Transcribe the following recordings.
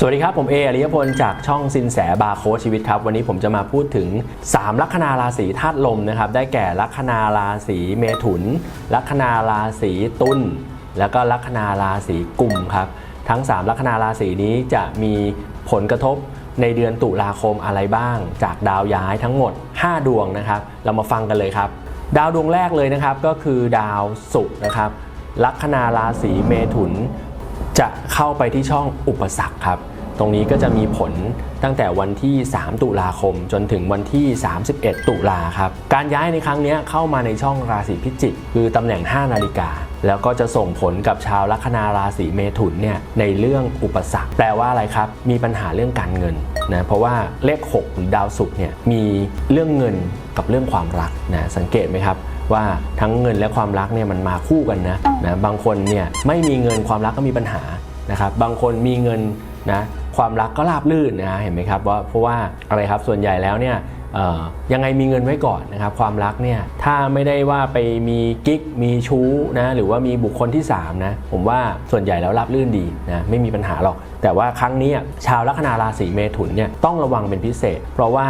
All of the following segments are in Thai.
สวัสดีครับ ผมเออริยพลจากช่องสินแสบาร์โค้ชชีวิตครับ วันนี้ผมจะมาพูดถึง 3 ลัคนาราศีธาตุลมนะครับ ได้แก่ลัคนาราศีเมถุน ลัคนาราศีตุลแล้วก็ลัคนาราศีกุมครับ ทั้ง 3 ลัคนาราศีนี้จะมีผลกระทบในเดือนตุลาคมอะไรบ้าง จากดาวย้ายทั้งหมด 5 ดวงนะครับ เรามาฟังกันเลยครับ ดาวดวงแรกเลยนะครับก็คือดาวศุกร์นะครับลัคนาราศีเมถุน จะเข้าไปที่ช่องอุปสรรคครับตรงนี้ก็จะมีผลตั้งแต่วันที่ 3 ตุลาคม จนถึงวันที่ 31 ตุลาครับ การย้ายในครั้งนี้เข้ามาในช่องราศีพิจิก คือตำแหน่ง 5 นาฬิกา แล้วก็จะส่งผลกับชาวลัคนาราศีเมถุนเนี่ยในเรื่องอุปสรรค แปลว่าอะไรครับ มีปัญหาเรื่องการเงินนะเพราะว่าเลข 6 หรือดาวศุกร์เนี่ยมีเรื่องเงินกับเรื่องความรักนะสังเกตไหมครับ ว่าทั้งเงินและความรักเนี่ยมันมาคู่กันนะนะบางคนเนี่ยไม่มีเงินความรักก็มีปัญหานะครับบางคนมีเงินนะความรักก็ราบลื่นนะเห็นไหมครับว่าเพราะว่าอะไรครับส่วนใหญ่แล้วเนี่ยเอ่อ ยังไงมีเงินไว้ก่อนนะครับความรักเนี่ยถ้าไม่ได้ว่าไปมีกิ๊กมีชู้นะหรือว่ามีบุคคลที่3นะผมว่าส่วนใหญ่แล้วราบลื่นดีนะไม่มีปัญหาหรอก แต่ว่าครั้งนี้ชาวลัคนาราศีเมถุนเนี่ยต้องระวังเป็นพิเศษ เพราะว่า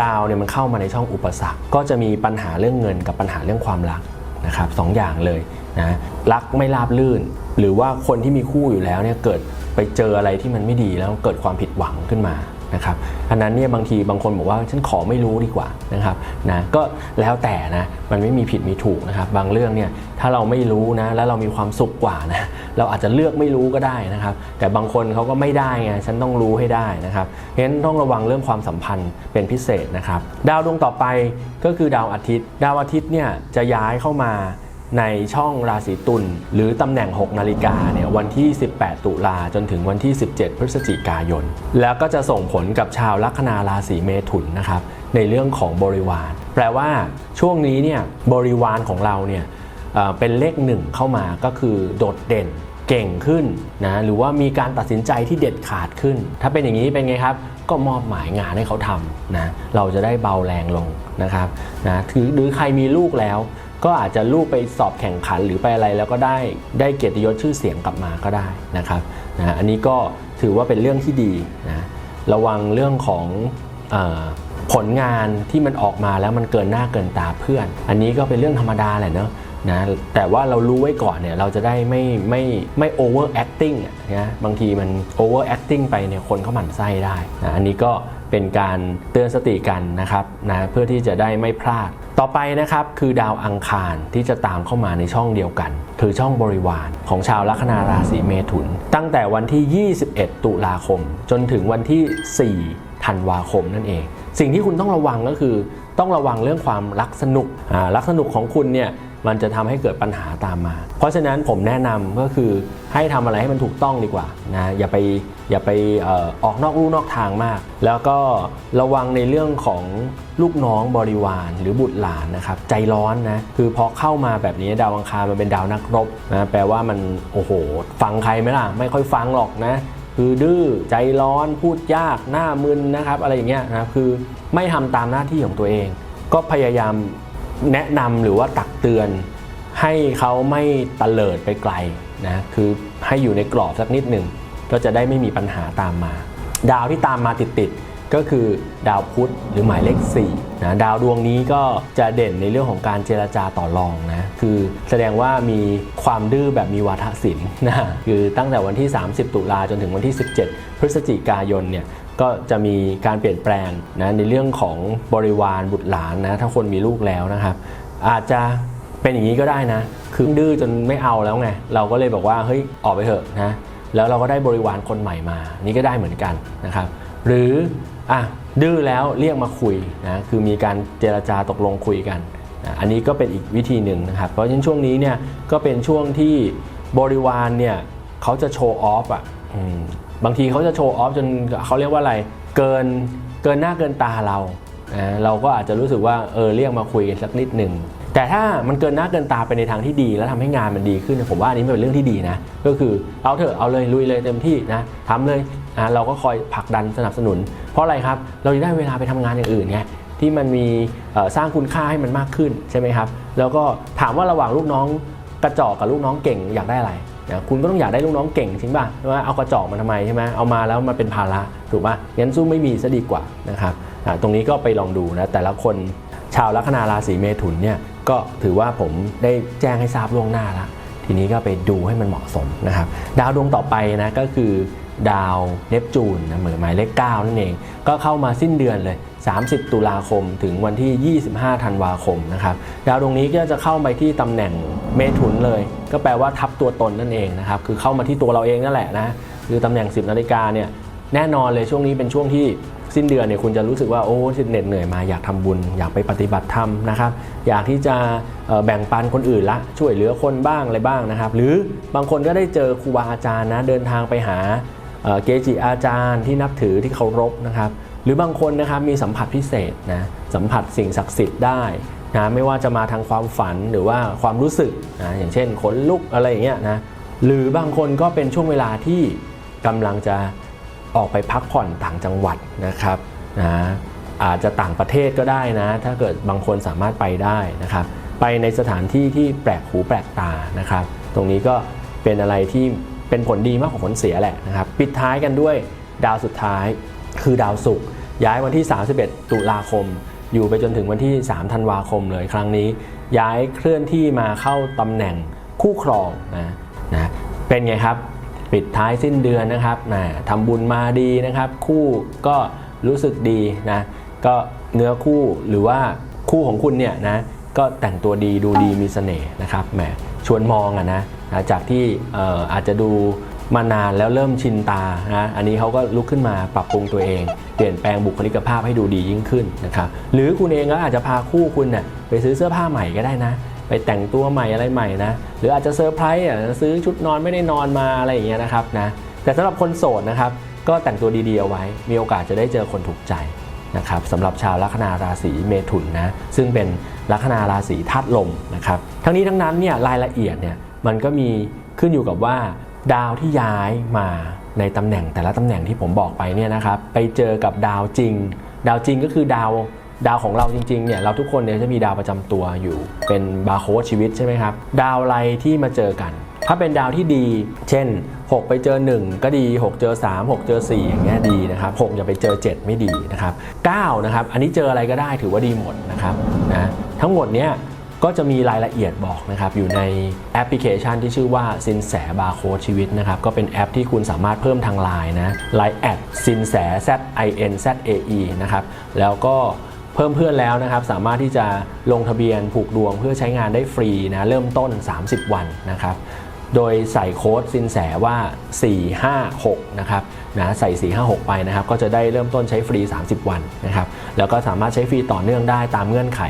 ดาวเนี่ยมันเข้ามาในช่องอุปสรรค ก็จะมีปัญหาเรื่องเงินกับปัญหาเรื่องความรักนะครับสองอย่างเลยนะรักไม่ราบลื่น หรือว่าคนที่มีคู่อยู่แล้วเนี่ยเกิดไปเจออะไรที่มันไม่ดีแล้วเกิดความผิดหวังขึ้นมา นะครับอันนั้นเนี่ยบางทีบางคนบอกว่าฉันขอไม่รู้ดีกว่านะครับนะก็แล้วแต่นะมันไม่มีผิดมีถูกนะครับบางเรื่องเนี่ยถ้าเราไม่รู้นะแล้วเรามีความสุขกว่านะเราอาจจะเลือกไม่รู้ก็ได้นะครับ แต่บางคนเขาก็ไม่ได้ไงฉันต้องรู้ให้ได้นะครับเพราะฉะนั้นต้องระวังเรื่องความสัมพันธ์เป็นพิเศษนะครับ ดาวดวงต่อไปก็คือดาวอาทิตย์ ดาวอาทิตย์เนี่ยจะย้ายเข้ามา ในช่องราศีตุลหรือตำแหน่ง 6 นาฬิกาเนี่ยวันที่ 18 ตุลาจนถึงวันที่ 17 พฤศจิกายน แล้วก็จะส่งผลกับชาวลัคนาราศีเมถุนนะครับในเรื่องของบริวาร แปลว่าช่วงนี้เนี่ยบริวารของเราเนี่ยเเป็นเลขหนึ่งเข้ามาก็คือโดดเด่นเก่งขึ้นนะหรือว่ามีการตัดสินใจที่เด็ดขาดขึ้น ถ้าเป็นอย่างนี้เป็นไงครับ ก็มอบหมายงานให้เขาทำนะเราจะได้เบาแรงลงนะครับนะถือหรือใครมีลูกแล้ว ก็อาจจะลูกไปสอบแข่งขันหรือไปอะไรแล้วก็ได้ได้เกียรติยศชื่อเสียงกลับมาก็ได้นะครับนะอันนี้ก็ถือว่าเป็นเรื่องที่ดีนะระวังเรื่องของอผลงานที่มันออกมาแล้วมันเกินหน้าเกินตาเพื่อน อันนี้ก็เป็นเรื่องธรรมดาแหละเนาะนะแต่ว่าเรารู้ไว้ก่อนเนี่ยเราจะได้ไม่ไม่ไม่ over acting อะนะบางทีมัน over acting ไปเนี่ยคนเขาหมั่นไส้ได้นะอันนี้ก็เป็นการเตือนสติกันนะครับนะเพื่อที่จะได้ไม่พลาด ต่อไปนะครับคือดาวอังคารที่จะตามเข้ามาในช่องเดียวกัน คือช่องบริวารของชาวลัคนาราศีเมถุน ตั้งแต่วันที่ 21 ตุลาคม จนถึงวันที่ 4 ธันวาคมนั่นเอง สิ่งที่คุณต้องระวังก็คือ ต้องระวังเรื่องความรักสนุกรักสนุกของคุณเนี่ย มันจะทำให้เกิดปัญหาตามมา เพราะฉะนั้นผมแนะนำก็คือให้ทำอะไรให้มันถูกต้องดีกว่านะอย่าไปอย่าไปออกนอกลู่นอกทางมาก แล้วก็ระวังในเรื่องของลูกน้องบริวารหรือบุตรหลานนะครับใจร้อนนะคือพอเข้ามาแบบนี้ดาวอังคารมันเป็นดาวนักรบนะแปลว่ามันโอ้โห ฟังใครไหมล่ะ ไม่ค่อยฟังหรอกนะคือดื้อใจร้อนพูดยากหน้ามึนนะครับ อะไรอย่างเงี้ยนะคือไม่ทำตามหน้าที่ของตัวเอง ก็พยายาม แนะนำหรือว่าตักเตือนให้เขาไม่ตะเลิดไปไกลนะคือให้อยู่ในกรอบสักนิดหนึ่งก็จะได้ไม่มีปัญหาตามมา ดาวที่ตามมาติดๆก็คือดาวพุธหรือหมายเลข4นะดาวดวงนี้ก็จะเด่นในเรื่องของการเจรจาต่อรองนะคือแสดงว่ามีความดื้อแบบมีวาทศิลป์นะคือตั้งแต่วันที่ 30 ตุลาจนถึงวันที่ 17 พฤศจิกายนเนี่ย ก็จะมีการเปลี่ยนแปลงนะในเรื่องของบริวารบุตรหลานนะถ้าคนมีลูกแล้วนะครับ อาจจะเป็นอย่างนี้ก็ได้นะ คือดื้อจนไม่เอาแล้วไงเราก็เลยบอกว่าเฮ้ยออกไปเถอะนะแล้วเราก็ได้บริวารคนใหม่มา นี่ก็ได้เหมือนกันนะครับ หรืออะดื้อแล้วเรียกมาคุยนะคือมีการเจรจาตกลงคุยกันนะอันนี้ก็เป็นอีกวิธีหนึ่งนะครับ เพราะฉะนั้นช่วงนี้เนี่ยก็เป็นช่วงที่บริวารเนี่ยเขาจะโชว์ออฟอะ บางทีเขาจะโชว์ออฟจนเขาเรียกว่าอะไร เกินเกินหน้าเกินตาเรานะเราก็อาจจะรู้สึกว่าเออเรียกมาคุยกันสักนิดหนึ่งแต่ถ้ามันเกินหน้าเกินตาไปในทางที่ดี แล้วทำให้งานมันดีขึ้นผมว่าอันนี้เป็นเรื่องที่ดีนะก็คือเอาเถอะเอาเลยลุยเลยเต็มที่นะทำเลยอะเราก็คอยผลักดันสนับสนุน เพราะอะไรครับเราจะได้เวลาไปทำงานอย่างอื่นไงที่มันมีสร้างคุณค่าให้มันมากขึ้นใช่ไหมครับ แล้วก็ถามว่าระหว่างลูกน้องกระจอกกับลูกน้องเก่งอยากได้อะไร นะคุณก็ต้องอยากได้ลูกน้องเก่งจริงป่ะใช่ไหมเอากระจอกมาทำไมใช่ไหมเอามาแล้วมาเป็นภาระถูกป่ะงั้นสู้ไม่มีซะดีกว่านะครับตรงนี้ก็ไปลองดูนะแต่ละคนชาวลัคนาราศีเมถุนเนี่ยก็ถือว่าผมได้แจ้งให้ทราบล่วงหน้าแล้วทีนี้ก็ไปดูให้มันเหมาะสมนะครับดาวดวงต่อไปนะก็คือดาวเนปจูนนะเหมือนหมายเลข9นั่นเอง ก็เข้ามาสิ้นเดือนเลย 30 ตุลาคมถึงวันที่ 25 ธันวาคมนะครับดาวดวงนี้ก็จะเข้าไปที่ตำแหน่งเมถุนเลย ก็แปลว่าทับตัวตนนั่นเองนะครับคือเข้ามาที่ตัวเราเองนั่นแหละนะคือตำแหน่ง 10 นาฬิกาเนี่ยแน่นอนเลยช่วงนี้เป็นช่วงที่สิ้นเดือนเนี่ยคุณจะรู้สึกว่าโอ้เหน็ดเหนื่อยมาอยากทำบุญ อยากไปปฏิบัติธรรมนะครับอยากที่จะแบ่งปันคนอื่นละช่วยเหลือคนบ้างอะไรบ้างนะครับ หรือบางคนก็ได้เจอครูบาอาจารย์นะเดินทางไปหาเกจิอาจารย์ที่นับถือที่เคารพนะครับ หรือบางคนนะครับมีสัมผัสพิเศษนะสัมผัสสิ่งศักดิ์สิทธิ์ได้นะไม่ว่าจะมาทางความฝันหรือว่าความรู้สึกนะอย่างเช่นขนลุกอะไรอย่างเงี้ยนะหรือบางคนก็เป็นช่วงเวลาที่กำลังจะออกไปพักผ่อนต่างจังหวัดนะครับนะอาจจะต่างประเทศก็ได้นะ ถ้าเกิดบางคนสามารถไปได้นะครับ ไปในสถานที่ที่แปลกหูแปลกตานะครับ ตรงนี้ก็เป็นอะไรที่เป็นผลดีมากกว่าผลเสียแหละนะครับ ปิดท้ายกันด้วยดาวสุดท้ายคือดาวศุกร์ ย้ายวันที่ 31 ตุลาคม อยู่ไปจนถึงวันที่ 3 ธันวาคมเลยครั้งนี้ ย้ายเคลื่อนที่มาเข้าตำแหน่งคู่ครองนะนะเป็นไงครับ ปิดท้ายสิ้นเดือนนะครับนะทำบุญมาดีนะครับ คู่ก็รู้สึกดีนะก็เนื้อคู่หรือว่าคู่ของคุณเนี่ยนะก็แต่งตัวดีดูดีมีเสน่ห์นะครับแหมชวนมองอะนะนะจากที่อาจจะดู มานานแล้วเริ่มชินตานะอันนี้เขาก็ลุกขึ้นมาปรับปรุงตัวเอง เปลี่ยนแปลงบุคลิกภาพให้ดูดียิ่งขึ้นนะครับหรือคุณเองก็อาจจะพาคู่คุณเน่ยไปซื้อเสื้อผ้าใหม่ก็ได้นะ ไปแต่งตัวใหม่อะไรใหม่นะหรืออาจจะเซอร์ไพรส์อะซื้อชุดนอนไม่ได้นอนมาอะไรอย่างเงี้ยนะครับนะแต่สำหรับคนโสดนะครับก็แต่งตัวดีๆเอาไว้ มีโอกาสจะได้เจอคนถูกใจนะครับสำหรับชาวลัคนาราศีเมถุนนะซึ่งเป็นลัคนาราศีธาตุลมนะครับทั้งนี้ทั้งนั้นเนี่ยรายละเอียดเนี่ยมันก็มีขึ้นอยู่กับว่า ดาวที่ย้ายมาในตำแหน่งแต่ละตำแหน่งที่ผมบอกไปเนี่ยนะครับไปเจอกับดาวจริง ดาวจริงก็คือดาวดาวของเราจริงๆเนี่ยเราทุกคนเนี่ยจะมีดาวประจำตัวอยู่ เป็นบาร์โค้ดชีวิตใช่ไหมครับ ดาวอะไรที่มาเจอกัน ถ้าเป็นดาวที่ดี เช่น 6 ไปเจอ 1 ก็ดี 6 เจอ 3 6 เจอ 4 อย่างเงี้ยดีนะครับ6อย่าไปเจอ 7 ไม่ดีนะครับ9นะครับอันนี้เจออะไรก็ได้ถือว่าดีหมดนะครับนะทั้งหมดเนี้ย ก็จะมีรายละเอียดบอกนะครับอยู่ในแอปพลิเคชันที่ชื่อว่าสินแสบาร์โค้ดชีวิตนะครับก็เป็นแอปที่คุณสามารถเพิ่มทางไลน์นะไลน์แอดสินแส Z I N Z A E นะครับแล้วก็เพิ่มเพื่อนแล้วนะครับสามารถที่จะลงทะเบียนผูกดวงเพื่อใช้งานได้ฟรีนะเริ่มต้น 30 วันนะครับโดยใส่โค้ดสินแสว่า 456 นะครับ นะใส่ 456 ไปนะครับ ก็จะได้เริ่มต้นใช้ฟรี 30 วันนะครับ แล้วก็สามารถใช้ฟรีต่อเนื่องได้ตามเงื่อนไข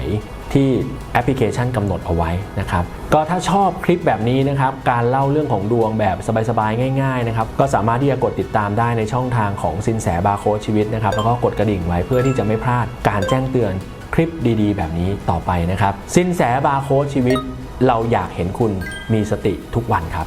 ที่แอปพลิเคชันกำหนดเอาไว้นะครับ ก็ถ้าชอบคลิปแบบนี้นะครับ การเล่าเรื่องของดวงแบบสบายๆ ง่ายๆนะครับ ก็สามารถที่จะกดติดตามได้ในช่องทางของสินแสบาร์โค้ดชีวิตนะครับ แล้วก็กดกระดิ่งไว้เพื่อที่จะไม่พลาดการแจ้งเตือนคลิปดีๆ แบบนี้ต่อไปนะครับ สินแสบาร์โค้ดชีวิต เราอยากเห็นคุณมีสติทุกวันครับ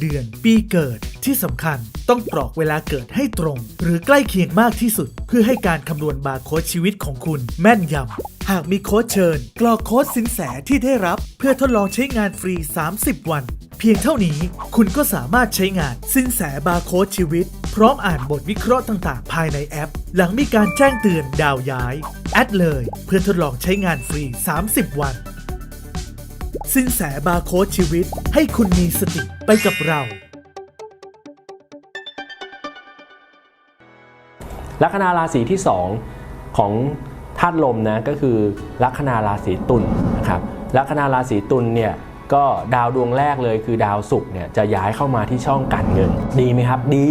เดือน ปีเกิดที่สำคัญต้องกรอกเวลาเกิดให้ตรง หรือใกล้เคียงมากที่สุด เพื่อให้การคำนวณบาร์โค้ดชีวิตของคุณแม่นยำ หากมีโค้ดเชิญ กรอกโค้ดสินแสที่ได้รับ เพื่อทดลองใช้งานฟรี 30 วัน เพียงเท่านี้คุณก็สามารถใช้งานสินแสบาร์โค้ดชีวิต พร้อมอ่านบทวิเคราะห์ต่างๆ ภายในแอป หลังมีการแจ้งเตือนดาวย้าย แอดเลย เพื่อทดลองใช้งานฟรี 30 วัน สินแสบาร์โค้ดชีวิตให้คุณมีสติไปกับเรา ลัคนาราศีที่ 2 ของธาตุลมนะก็คือลัคนาราศีตุลนะครับลัคนาราศีตุลเนี่ย ก็ดาวดวงแรกเลยคือดาวศุกร์เนี่ยจะย้ายเข้ามาที่ช่องการเงิน ดีไหมครับ ดี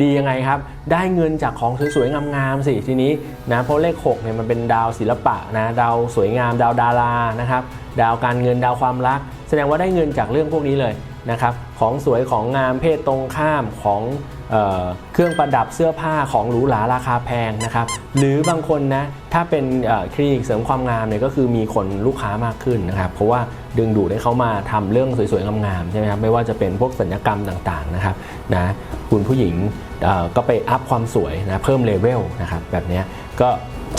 ดียังไงครับ ได้เงินจากของสวยๆงามๆสิทีนี้นะเพราะเลข6เนี่ยมันเป็นดาวศิลปะนะดาวสวยงามดาวดารานะครับดาวการเงินดาวความรัก แสดงว่าได้เงินจากเรื่องพวกนี้เลยนะครับของสวยของงามเพศตรงข้ามของ เเครื่องประดับเสื้อผ้าของหรูหราราคาแพงนะครับ หรือบางคนนะถ้าเป็นคลินิกเสริมความงามเนี่ยก็คือมีคนลูกค้ามากขึ้นนะครับ เพราะว่าดึงดูดให้เขามาทำเรื่องสวยๆงามๆใช่ไหมครับไม่ว่าจะเป็นพวกสัญญกรรมต่างๆนะครับนะคุณผู้หญิงก็ไปอัพความสวยนะเพิ่มเลเวลนะครับแบบนี้ก็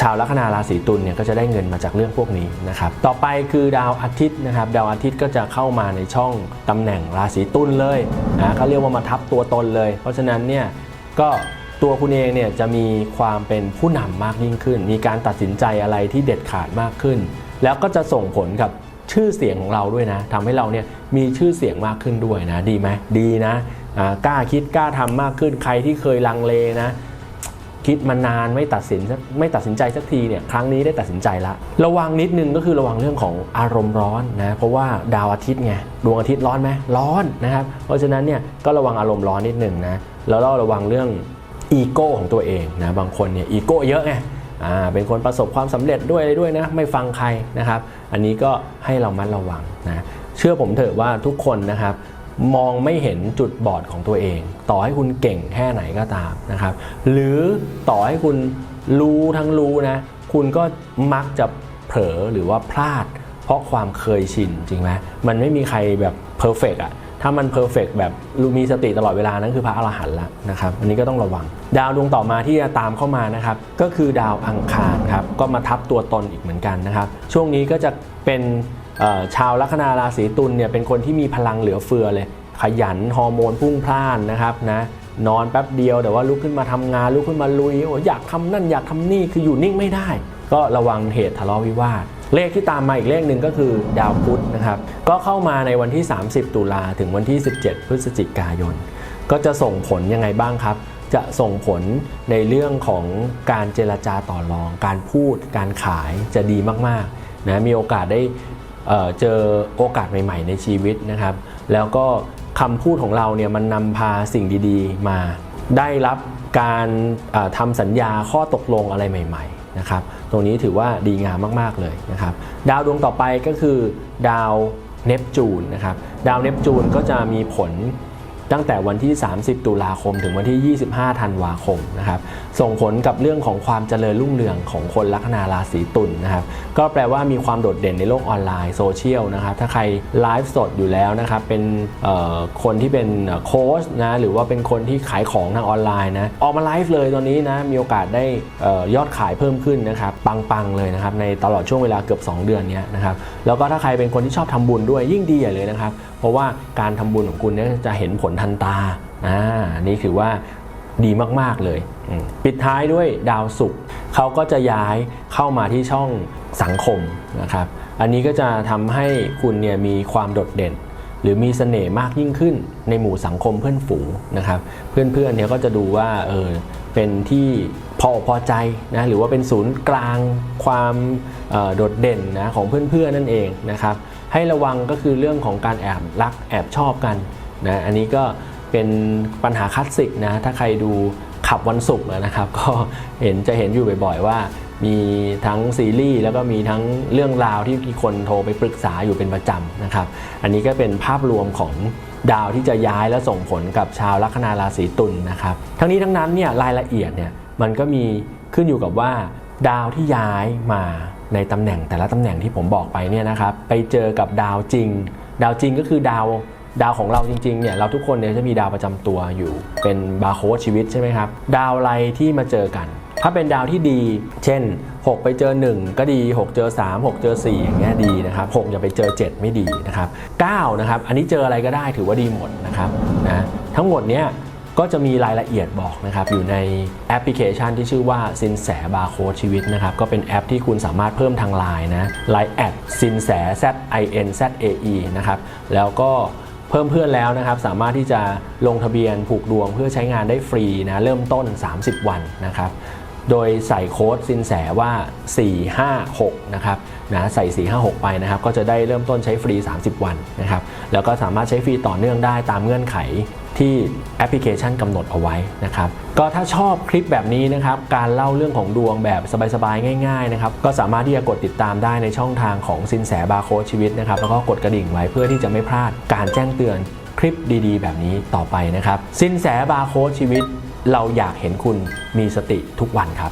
ชาวลัคนาราศีตุลเนี่ยก็จะได้เงินมาจากเรื่องพวกนี้นะครับ ต่อไปคือดาวอาทิตย์นะครับ ดาวอาทิตย์ก็จะเข้ามาในช่องตำแหน่งราศีตุลเลยนะเขาเรียกว่ามาทับตัวตนเลย เพราะฉะนั้นเนี่ยก็ตัวคุณเองเนี่ยจะมีความเป็นผู้นำมากยิ่งขึ้น มีการตัดสินใจอะไรที่เด็ดขาดมากขึ้น แล้วก็จะส่งผลกับชื่อเสียงของเราด้วยนะทำให้เราเนี่ยมีชื่อเสียงมากขึ้นด้วยนะ ดีไหมดีนะอ่ากล้าคิดกล้าทำมากขึ้นใครที่เคยลังเลนะ คิดมานานไม่ตัดสินไม่ตัดสินใจสักทีเนี่ยครั้งนี้ได้ตัดสินใจละระวังนิดนึงก็คือระวังเรื่องของอารมณ์ร้อนนะเพราะว่าดาวอาทิตย์ไงดวงอาทิตย์ร้อนไหมร้อนนะครับเพราะฉะนั้นเนี่ยก็ระวังอารมณ์ร้อนนิดนึงนะแล้วก็ระวังเรื่องอีโก้ของตัวเองนะบางคนเนี่ยอีโก้เยอะไงอ่าเป็นคนประสบความสำเร็จด้วยอะไรด้วยนะไม่ฟังใครนะครับ อันนี้ก็ให้เรามัดระวังนะเชื่อผมเถอะว่าทุกคนนะครับมองไม่เห็นจุดบอดของตัวเอง ต่อให้คุณเก่งแค่ไหนก็ตามนะครับ หรือต่อให้คุณรู้ทั้งรู้นะ คุณก็มักจะเผลอหรือว่าพลาด เพราะความเคยชินจริงไหมมันไม่มีใครแบบเพอร์เฟกอะถ้ามันเพอร์เฟกแบบมีสติตลอดเวลานั้นคือพระอรหันต์ละนะครับ อันนี้ก็ต้องระวัง ดาวดวงต่อมาที่จะตามเข้ามานะครับ ก็คือดาวอังคารครับ ก็มาทับตัวตนอีกเหมือนกันนะครับ ช่วงนี้ก็จะเป็นชาวลัคนาราศีตุลเนี่ยเป็นคนที่มีพลังเหลือเฟือเลย ขยันฮอร์โมนพุ่งพล่านนะครับนะนอนแป๊บเดียวแต่ว่าลุกขึ้นมาทำงานลุกขึ้นมาลุยโอ้อยากทำนั่นอยากทำนี่คืออยู่นิ่งไม่ได้ ก็ระวังเหตุทะเลาะวิวาทเลขที่ตามมาอีกเลขหนึ่งก็คือดาวพุธนะครับ ก็เข้ามาในวันที่ 30 ตุลาถึงวันที่ 17 พฤศจิกายน ก็จะส่งผลยังไงบ้างครับ จะส่งผลในเรื่องของการเจรจาต่อรอง การพูด การขายจะดีมากๆนะมีโอกาสได้เเจอโอกาสใหม่ ๆ ในชีวิตนะครับ แล้วก็ คำพูดของเราเนี่ยมันนำพาสิ่งดีๆ มาได้รับการทำสัญญาข้อตกลงอะไรใหม่ๆนะครับตรงนี้ถือว่าดีงามมากๆเลยนะครับดาวดวงต่อไปก็คือดาวเนปจูนนะครับดาวเนปจูนก็จะมีผลตั้งแต่วันที่ 30 ตุลาคมถึงวันที่ 25 ธันวาคมนะครับ ส่งผลกับเรื่องของความเจริญรุ่งเรืองของคนลัคนาราศีตุลนนะครับก็แปลว่ามีความโดดเด่นในโลกออนไลน์โซเชียลนะครับถ้าใครไลฟ์สดอยู่แล้วนะครับเป็นคนที่เป็นโค้ชนะหรือว่าเป็นคนที่ขายของทางออนไลน์นะออกมาไลฟ์เลยตอนนี้นะมีโอกาสได้อยอดขายเพิ่มขึ้นนะครับปังๆเลยนะครับในตลอดช่วงเวลาเกือบ 2 เดือนนี้นะครับแล้วก็ถ้าใครเป็นคนที่ชอบทำบุญด้วยยิ่งดีใหญ่เลยนะครับ เพราะว่าการทำบุญของคุณเนี่ยจะเห็นผลทันตาอ่านี่คือว่า ดีมากๆเลย ปิดท้ายด้วยดาวศุกร์เขาก็จะย้ายเข้ามาที่ช่องสังคมนะครับ อันนี้ก็จะทำให้คุณเนี่ยมีความโดดเด่น หรือมีเสน่ห์มากยิ่งขึ้นในหมู่สังคมเพื่อนฝูงนะครับ เพื่อนๆเนี่ยก็จะดูว่าเออเป็นที่พอพอใจนะหรือว่าเป็นศูนย์กลางความออโดดเด่นนะของเพื่อนๆนั่นเองนะครับ ให้ระวังก็คือเรื่องของการแอบรักแอบชอบกันนะอันนี้ก็ เป็นปัญหาคลาสสิกนะถ้าใครดูขับวันศุกร์นะครับ ก็เห็นจะเห็นอยู่บ่อยๆว่า มีทั้งซีรีส์แล้วก็มีทั้งเรื่องราวที่มีคนโทรไปปรึกษาอยู่เป็นประจำนะครับ อันนี้ก็เป็นภาพรวมของดาวที่จะย้ายและส่งผลกับชาวลัคนาราศีตุลนะครับ ทั้งนี้ทั้งนั้นเนี่ยรายละเอียดเนี่ยมันก็มีขึ้นอยู่กับว่า ดาวที่ย้ายมาในตำแหน่งแต่ละตำแหน่งที่ผมบอกไปเนี่ยนะครับ ไปเจอกับดาวจริง ดาวจริงก็คือดาว ดาวของเราจริงๆเนี่ยเราทุกคนเนี่ยจะมีดาวประจำตัวอยู่ เป็นบาร์โค้ดชีวิตใช่ไหมครับ ดาวอะไรที่มาเจอกัน ถ้าเป็นดาวที่ดี เช่น 6 ไปเจอ 1 ก็ดี 6 เจอ 3 6 เจอ 4 อย่างเงี้ยดีนะครับ6อย่าไปเจอ 7 ไม่ดีนะครับ9นะครับอันนี้เจออะไรก็ได้ถือว่าดีหมดนะครับนะทั้งหมดเนี้ยก็จะมีรายละเอียดบอกนะครับ อยู่ในแอปพลิเคชันที่ชื่อว่าสินแสบาร์โค้ดชีวิตนะครับ ก็เป็นแอปที่คุณสามารถเพิ่มทางไลน์นะไลน์แอดสินแส Z I N Z A E นะครับ แล้วก็ เพิ่มเพื่อนแล้วนะครับสามารถที่จะลงทะเบียนผูกดวงเพื่อใช้งานได้ฟรีนะเริ่มต้น 30 วันนะครับโดยใส่โค้ดสินแสว่า 456 นะครับนะใส่ 456 ไปนะครับ ก็จะได้เริ่มต้นใช้ฟรี 30 วันนะครับ แล้วก็สามารถใช้ฟรีต่อเนื่องได้ตามเงื่อนไข ที่แอปพลิเคชันกำหนดเอาไว้นะครับก็ถ้าชอบคลิปแบบนี้นะครับการเล่าเรื่องของดวงแบบสบายๆ ง่ายๆนะครับก็สามารถที่จะกดติดตามได้ในช่องทางของสินแสบาร์โค้ดชีวิตนะครับแล้วก็กดกระดิ่งไว้เพื่อที่จะไม่พลาดการแจ้งเตือนคลิปดีๆ แบบนี้ต่อไปนะครับสินแสบาร์โค้ดชีวิต เราอยากเห็นคุณมีสติทุกวันครับ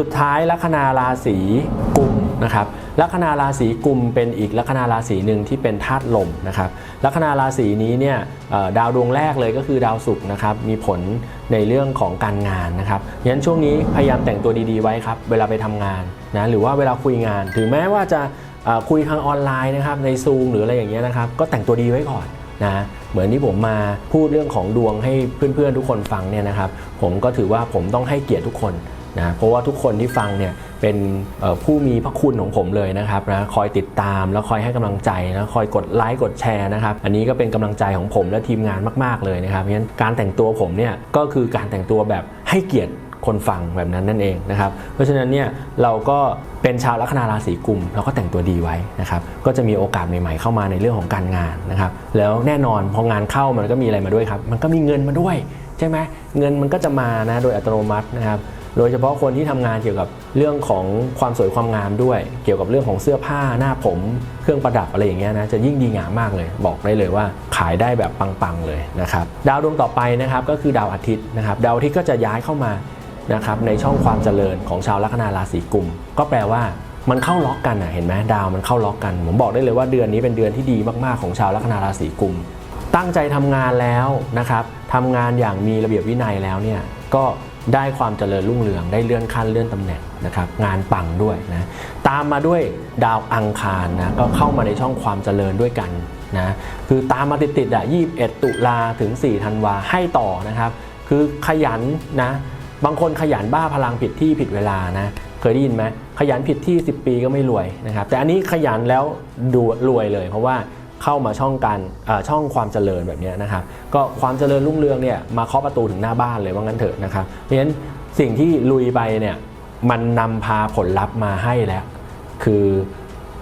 สุดท้ายลัคนาราศีกุมนะครับลัคนาราศีกุมเป็นอีกลัคนาราศีหนึ่งที่เป็นธาตุลมนะครับลัคนาราศีนี้เนี่ยดาวดวงแรกเลยก็คือดาวศุกร์นะครับมีผลในเรื่องของการงานนะครับงั้นช่วงนี้พยายามแต่งตัวดีๆไว้ครับเวลาไปทำงานนะหรือว่าเวลาคุยงาน ถึงแม้ว่าจะคุยทางออนไลน์นะครับในซูมหรืออะไรอย่างเงี้ยนะครับก็แต่งตัวดีไว้ก่อนนะเหมือนที่ผมมาพูดเรื่องของดวงให้เพื่อนๆทุกคนฟังเนี่ยนะครับผมก็ถือว่าผมต้องให้เกียรติทุกคน นะเพราะว่าทุกคนที่ฟังเนี่ยเป็นผู้มีพระคุณของผมเลยนะครับนะคอยติดตามแล้วคอยให้กำลังใจนะคอยกดไลค์กดแชร์นะครับอันนี้ก็เป็นกำลังใจของผมและทีมงานมาก ๆเลยนะครับเพราะฉะนั้นการแต่งตัวผมเนี่ยก็คือการแต่งตัวแบบให้เกียรติคนฟังแบบนั้นนั่นเองนะครับเพราะฉะนั้นเนี่ยเราก็เป็นชาวลัคนาราศีกุมเราก็แต่งตัวดีไว้นะครับก็จะมีโอกาสใหม่ๆเข้ามาในเรื่องของการงานนะครับแล้วแน่นอนพองานเข้ามันก็มีอะไรมาด้วยครับมันก็มีเงินมาด้วยใช่ไหมเงินมันก็จะมานะโดยอัตโนมัตินะครับ โดยเฉพาะคนที่ทำงานเกี่ยวกับเรื่องของความสวยความงามด้วย เกี่ยวกับเรื่องของเสื้อผ้าหน้าผมเครื่องประดับอะไรอย่างเงี้ยนะจะยิ่งดีงามมากเลย บอกได้เลยว่าขายได้แบบปังๆเลยนะครับดาวดวงต่อไปนะครับก็คือดาวอาทิตย์นะครับดาวอาทิตย์ก็จะย้ายเข้ามานะครับในช่องความเจริญของชาวลัคนาราศีกุม ก็แปลว่ามันเข้าล็อกกันนะเห็นไหมดาวมันเข้าล็อกกัน ผมบอกได้เลยว่าเดือนนี้เป็นเดือนที่ดีมากๆของชาวลัคนาราศีกุม ตั้งใจทำงานแล้วนะครับทำงานอย่างมีระเบียบวินัยแล้วเนี่ยก็ ได้ความเจริญรุ่งเรืองได้เลื่อนขั้นเลื่อนตำแหน่งนะครับงานปังด้วยนะตามมาด้วยดาวอังคารนะก็เข้ามาในช่องความเจริญด้วยกันนะคือตามมาติดๆอะ21 ตุลาถึง 4 ธันวาให้ต่อนะครับ คือขยันนะบางคนขยันบ้าพลังผิดที่ผิดเวลานะเคยได้ยินไหมขยันผิดที่ 10 ปีก็ไม่รวยนะครับแต่อันนี้ขยันแล้วดูรวยเลยเพราะว่า เข้ามาช่องการช่องความเจริญแบบนี้นะครับก็ความเจริญรุ่งเรืองเนี่ยมาเคาะประตูถึงหน้าบ้านเลยว่างั้นเถอะนะครับเพราะฉะนั้นสิ่งที่ลุยไปเนี่ยมันนำพาผลลัพธ์มาให้แล้ว คือ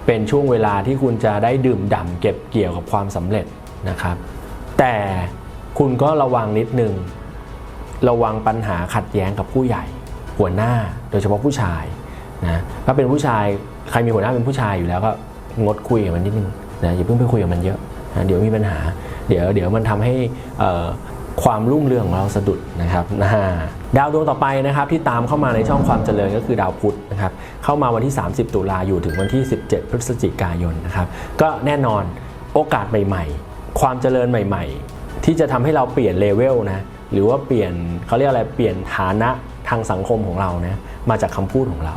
เป็นช่วงเวลาที่คุณจะได้ดื่มด่ำเก็บเกี่ยวกับความสำเร็จนะครับ แต่คุณก็ระวังนิดนึง ระวังปัญหาขัดแย้งกับผู้ใหญ่ หัวหน้าโดยเฉพาะผู้ชายนะถ้าเป็นผู้ชายใครมีหัวหน้าเป็นผู้ชายอยู่แล้วก็งดคุยกับมันนิดนึง นะอย่าเพิ่งไปคุยกับมันเยอะนะเดี๋ยวมีปัญหา เดี๋ยวเดี๋ยวมันทำให้ความรุ่งเรืองของเราสะดุดนะครับนะดาวดวงต่อไปนะครับที่ตามเข้ามาในช่องความเจริญก็คือดาวพุธนะครับเข้ามาวันที่ 30 ตุลาอยู่ถึงวันที่ 17 พฤศจิกายนนะครับก็แน่นอนโอกาสใหม่ ๆ ความเจริญใหม่ ๆ ที่จะทำให้เราเปลี่ยนเลเวลนะหรือว่าเปลี่ยนเขาเรียกอะไรเปลี่ยนฐานะทางสังคมของเรานะมาจากคำพูดของเรา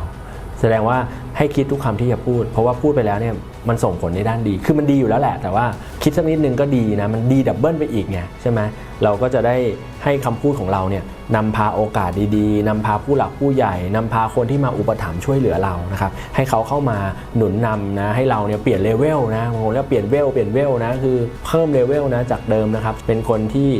แสดงว่าให้คิดทุกคำที่จะพูด เพราะว่าพูดไปแล้วเนี่ย มันส่งผลในด้านดี คือมันดีอยู่แล้วแหละ แต่ว่าคิดสักนิดนึงก็ดีนะ มันดีดับเบิลไปอีกไงใช่ไหมเราก็จะได้ให้คำพูดของเราเนี่ย นำพาโอกาสดีๆนำพาผู้หลักผู้ใหญ่นำพาคนที่มาอุปถัมภ์ช่วยเหลือเรานะครับให้เขาเข้ามาหนุนนำนะให้เราเนี่ยเปลี่ยนเลเวลนะบางคนเรียกเปลี่ยนเวลเปลี่ยนเวลนะคือเพิ่มเลเวลนะจากเดิมนะครับเป็นคนที่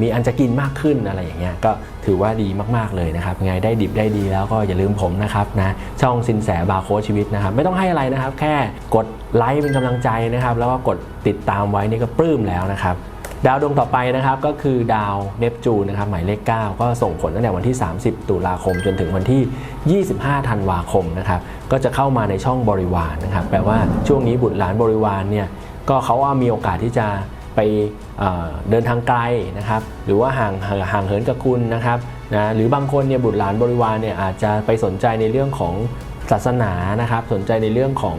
มีอันจะกินมากขึ้นอะไรอย่างเงี้ยก็ถือว่าดีมากๆเลยนะครับไงได้ดิบได้ดีแล้วก็อย่าลืมผมนะครับนะช่องสินแสบาร์โค้ชชีวิตนะครับไม่ต้องให้อะไรนะครับ แค่กดไลค์เป็นกำลังใจนะครับ แล้วก็กดติดตามไว้นี่ก็ปลื้มแล้วนะครับ ดาวดวงต่อไปนะครับก็คือดาวเนปจูนนะครับหมายเลข 9 ก็ส่งผลตั้งแต่วันที่ 30 ตุลาคมจนถึงวันที่ 25 ธันวาคมนะครับก็จะเข้ามาในช่องบริวารนะครับแปลว่าช่วงนี้บุตรหลานบริวารเนี่ยก็เขาว่ามีโอกาสที่จะไปเเดินทางไกลนะครับหรือว่าห่างห่างเหินกับคุณนะครับนะหรือบางคนเนี่ยบุตรหลานบริวารเนี่ยอาจจะไปสนใจในเรื่องของศาสนานะครับสนใจในเรื่องของ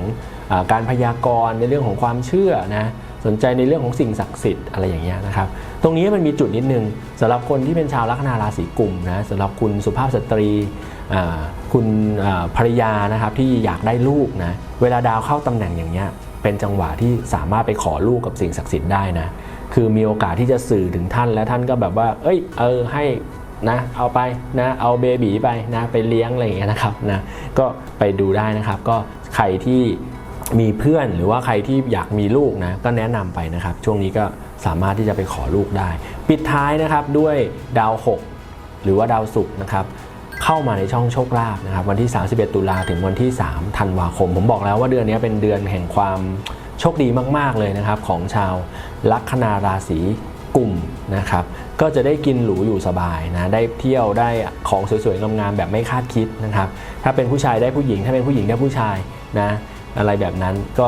อการพยากรณ์ในเรื่องของความเชื่อนะ สนใจในเรื่องของสิ่งศักดิ์สิทธิ์อะไรอย่างเงี้ยนะครับ ตรงนี้มันมีจุดนิดนึงสำหรับคนที่เป็นชาวลัคนาราศีกุมนะสำหรับคุณสุภาพสตรีคุณภรรยานะครับที่อยากได้ลูกนะเวลาดาวเข้าตำแหน่งอย่างเงี้ยเป็นจังหวะที่สามารถไปขอลูกกับสิ่งศักดิ์สิทธิ์ได้นะคือมีโอกาสที่จะสื่อถึงท่านและท่านก็แบบว่า เอ้ยเออให้นะเอาไปนะเอาเบบีไปนะไปเลี้ยงอะไรอย่างเงี้ยนะครับนะก็ไปดูได้นะครับ ก็ใครที่ มีเพื่อนหรือว่าใครที่อยากมีลูกนะก็แนะนำไปนะครับ ช่วงนี้ก็สามารถที่จะไปขอลูกได้ ปิดท้ายนะครับด้วยดาว 6 หรือว่าดาวศุกร์นะครับเข้ามาในช่องโชคลาภนะครับวันที่ 31 ตุลาถึงวันที่ 3 ธันวาคม ผมบอกแล้วว่าเดือนนี้เป็นเดือนแห่งความโชคดีมาก ๆ เลยนะครับ ของชาวลัคนาราศีกุมนะครับก็จะได้กินหรูอยู่สบายนะได้เที่ยวได้ของสวยๆงามๆแบบไม่คาดคิดนะครับถ้าเป็นผู้ชายได้ผู้หญิง ถ้าเป็นผู้หญิงได้ผู้ชายนะ อะไรแบบนั้นก็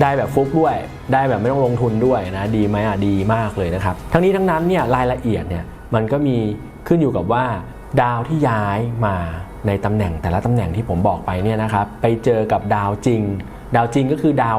ได้แบบฟุกด้วย ได้แบบไม่ต้องลงทุนด้วยนะดีไหมอะดีมากเลยนะครับ ทั้งนี้ทั้งนั้นเนี่ยรายละเอียดเนี่ยมันก็มีขึ้นอยู่กับว่าดาวที่ย้ายมาในตำแหน่งแต่ละตำแหน่งที่ผมบอกไปเนี่ยนะครับไปเจอกับดาวจริง ดาวจริงก็คือดาว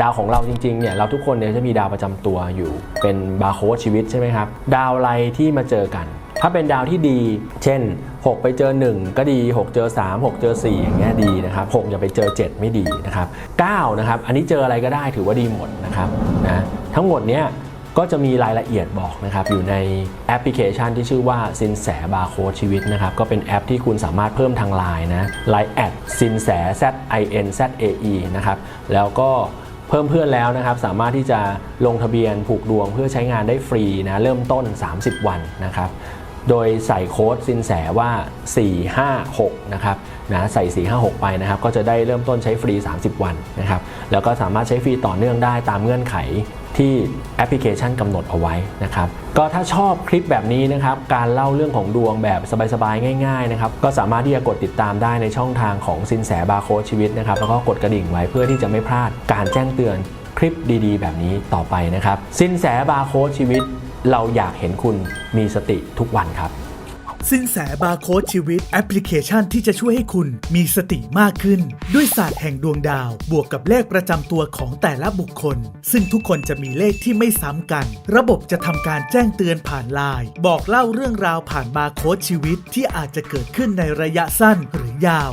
ดาวของเราจริงๆเนี่ยเราทุกคนเนี่ยจะมีดาวประจำตัวอยู่ เป็นบาร์โค้ดชีวิตใช่ไหมครับ ดาวอะไรที่มาเจอกัน ถ้าเป็นดาวที่ดี เช่น 6 ไปเจอ 1 ก็ดี 6 เจอ 3 6 เจอ 4 อย่างเงี้ยดีนะครับ6อย่าไปเจอ 7 ไม่ดีนะครับ9นะครับอันนี้เจออะไรก็ได้ถือว่าดีหมดนะครับนะทั้งหมดเนี้ยก็จะมีรายละเอียดบอกนะครับอยู่ในแอปพลิเคชันที่ชื่อว่าสินแสบาร์โค้ดชีวิตนะครับก็เป็นแอปที่คุณสามารถเพิ่มทางไลน์นะไลน์แอดสินแส Z I N Z A E นะครับแล้วก็เพิ่มเพื่อนแล้วนะครับสามารถที่จะลงทะเบียนผูกดวงเพื่อใช้งานได้ฟรีนะเริ่มต้น 30 วันนะครับ โดยใส่โค้ดสินแสว่า 456 นะครับนะใส่ 456 ไปนะครับ ก็จะได้เริ่มต้นใช้ฟรี 30 วันนะครับ แล้วก็สามารถใช้ฟรีต่อเนื่องได้ตามเงื่อนไขที่แอปพลิเคชันกำหนดเอาไว้นะครับ ก็ถ้าชอบคลิปแบบนี้นะครับ การเล่าเรื่องของดวงแบบสบายๆ ง่ายๆนะครับ ก็สามารถที่จะกดติดตามได้ในช่องทางของสินแสบาโค้ดชีวิตนะครับ แล้วก็กดกระดิ่งไว้เพื่อที่จะไม่พลาดการแจ้งเตือนคลิปดีๆ แบบนี้ต่อไปนะครับ สินแสบาโค้ดชีวิต เราอยากเห็นคุณมีสติทุกวันครับ สินแสบาร์โค้ดชีวิตแอปพลิเคชันที่จะช่วยให้คุณมีสติมากขึ้น ด้วยศาสตร์แห่งดวงดาว บวกกับเลขประจำตัวของแต่ละบุคคล ซึ่งทุกคนจะมีเลขที่ไม่ซ้ำกัน ระบบจะทำการแจ้งเตือนผ่านไลน์บอกเล่าเรื่องราวผ่านบาร์โค้ดชีวิตที่อาจจะเกิดขึ้นในระยะสั้นหรือยาว